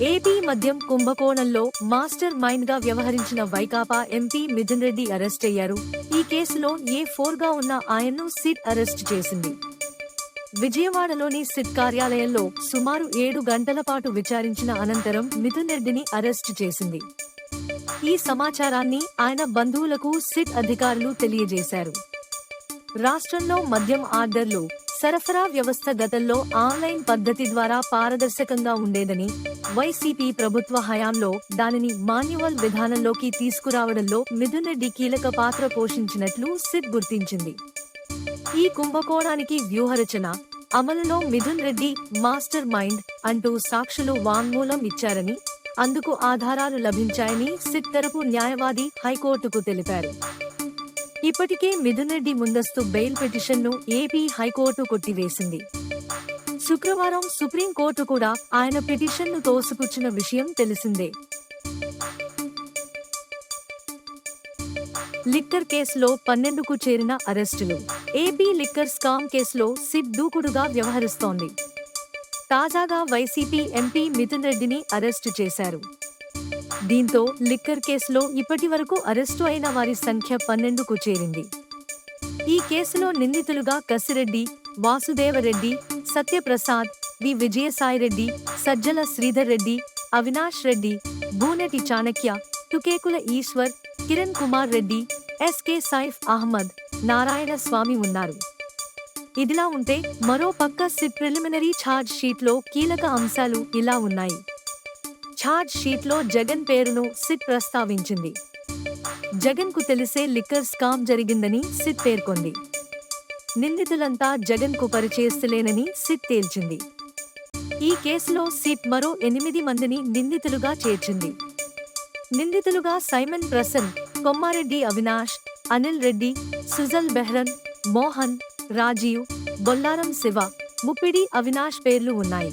AP మద్యం కుంభకోణంలో master మైండ్గా వ్యవహరించిన వైకాపా ఎంపీ మిథున్ రెడ్డి అరెస్ట్ అయ్యారు. ఈ కేసులో ఏ ఫోర్గా ఉన్న ఆయన్ను సిట్ అరెస్ట్ చేసింది. విజయవాడలోని సిట్ కార్యాలయంలో సుమారు ఏడు గంటల పాటు విచారించిన అనంతరం మిథున్ రెడ్డిని అరెస్ట్ చేసింది. ఈ సమాచారాన్ని ఆయన బంధువులకు సిట్ అధికారులు తెలియజేశారు. రాష్ట్రంలో మద్యం ఆర్డర్లు సరఫరా వ్యవస్థ గతంలో ఆన్లైన్ పద్ధతి ద్వారా పారదర్శకంగా ఉండేదని వైసీపీ ప్రభుత్వ హయాంలో దానిని మాన్యువల్ విధానంలోకి తీసుకురావడంలో మిథున్ రెడ్డి కీలక పాత్ర పోషించినట్లు సిట్ గుర్తించింది. ఈ కుంభకోణానికి వ్యూహరచన అమలులో మిథున్ రెడ్డి మాస్టర్ మైండ్ అంటూ సాక్షులు వాంగ్మూలం ఇచ్చారని అందుకు ఆధారాలు లభించాయని సిట్ తరపు న్యాయవాది హైకోర్టుకు తెలిపారు. ఇప్పటికే మిథున్ రెడ్డి ముందస్తు బెయిల్ పిటిషన్ను ఏపీ హైకోర్టు కొట్టివేసింది. శుక్రవారం సుప్రీంకోర్టు కూడా ఆయన పిటిషన్ను తోసిపుచ్చిన విషయం తెలిసిందే. లిక్కర్ కేసులో పన్నెండుకు చేరిన అరెస్టులు. ఏపీ లిక్కర్ స్కామ్ కేసులో సిట్ దూకుడుగా వ్యవహరిస్తోంది. తాజాగా వైసీపీ ఎంపీ మిథున్ రెడ్డిని అరెస్టు చేశారు. దీంతో లిక్కర్ కేసులో ఇప్పటి వరకు అరెస్టు అయిన వారి సంఖ్య పన్నెండుకు చేరింది. ఈ కేసులో నిందితులుగా కసిరెడ్డి వాసుదేవరెడ్డి సత్యప్రసాద్ వి. విజయసాయిరెడ్డి సజ్జల శ్రీధర్ రెడ్డి అవినాష్ రెడ్డి బూనటి చాణక్య తుకేకుల ఈశ్వర్ కిరణ్ కుమార్ రెడ్డి ఎస్కే సైఫ్ అహ్మద్ నారాయణ స్వామి ఉన్నారు. ఇదిలా ఉంటే మరో పక్క సిట్ ప్రిలిమినరీ ఛార్జ్ షీట్లో కీలక అంశాలు ఇలా ఉన్నాయి. ఛార్జ్ షీట్లో జగన్ పేరును సిట్ ప్రస్తావించింది. జగన్కు తెలిసే లిక్కర్ స్కామ్ జరిగిందని సిట్ పేర్కొంది. నిందితులంతా జగన్కు పరిచయస్తులేనని సిట్ తేల్చింది. ఈ కేసులో సిట్ మరో ఎనిమిది మందిని నిందితులుగా చేర్చింది. నిందితులుగా సైమన్ ప్రసన్ కొమ్మారెడ్డి అవినాష్ అనిల్ రెడ్డి సుజల్ బెహ్రన్ మోహన్ రాజీవ్ బొల్లారం శివ ముప్పిడి అవినాష్ పేర్లు ఉన్నాయి.